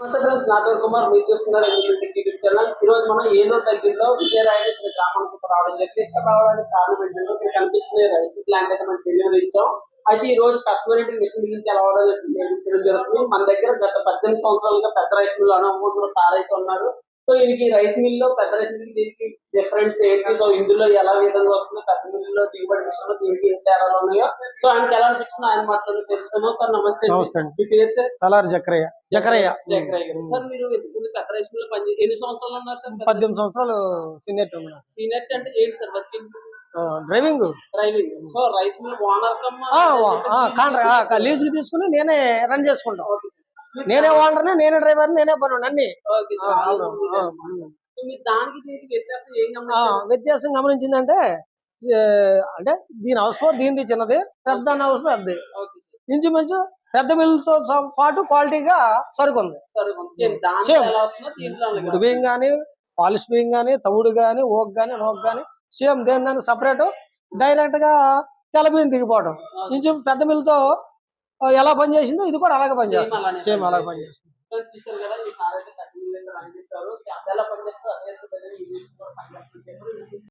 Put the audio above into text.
నమస్తే ఫ్రెండ్స్ నా పేరు కుమార్ మీరు చూస్తున్నారు ఎన్యూటీ ఛానల్ ఈ రోజు మనం ఏదో దగ్గరలో విజయరాయని చిన్న గ్రామానికి రావడం జరిగింది. ఇక్కడ రావడానికి కారణం ఏంటంటే ఇక్కడ కనిపిస్తున్న రైస్ ప్లాంట్ అయితే మనం డెలివరీ ఇచ్చాం. అయితే ఈ రోజు కస్టమర్ ఇంటికి మిషన్ గురించి ఎలా అవడం జరుగుతుంది. మన దగ్గర గత పద్దెనిమిది సంవత్సరాలుగా పెద్ద రైస్ మిల్ అనుభవంలో సార్ అయితే ఉన్నారు. సో దీనికి రైస్ మిల్లో పెద్ద రైస్ మిల్ దీనికి డిఫరెన్స్ ఏంటి? సో ఇందులో ఎలా విధంగా వస్తుంది పెద్ద మిల్లో దిగుబడి విషయంలో దీనికి ఏం తేడాలు ఉన్నాయో. సో ఆయనకి ఎలా అనిపిస్తుంది ఆయన మాట్లాడి తెలుసుకున్నాం సార్ నమస్తే. మీ పేరు సార్? తలారి జక్రయ్య జకరయ్య జయకరయ్య గారు. సార్ మీరు పెద్ద రైస్ మిల్లో పని ఎన్ని సంవత్సరాలు ఉన్నారు సార్? పద్దెనిమిది సంవత్సరాలు సీనియర్ సీనియర్ అంటే ఏంటి sir working driving. Driving. So rice mill owner lease తీసుకుని నేనే రన్ చేసుకుంటాం. నేనే ఓనర్ని నేనే డ్రైవర్ నేనే పని అన్ని వ్యత్యాసం గమనించిందంటే అంటే దీని హౌస్ బోట్ దీనిది చిన్నది పెద్ద హౌస్ పెద్దది. Okay sir. ఇంచుమించు పెద్ద మిల్లుతో పాటు క్వాలిటీగా సరుకు ఉంది సరే సేమ్. ముడి బియ్యం కానీ పాలిష్ బియ్యం కానీ తవుడు కానీ ఓక్ కానీ నోక్ కానీ సేమ్ దేని దానికి సపరేట్ డైరెక్ట్గా తెల్ల బియ్యం దిగిపోవడం ఇంచు పెద్ద మిల్లుతో ఎలా పనిచేసిందో ఇది కూడా అలాగే పనిచేస్తుంది సేమ్ అలాగే పనిచేస్తుంది.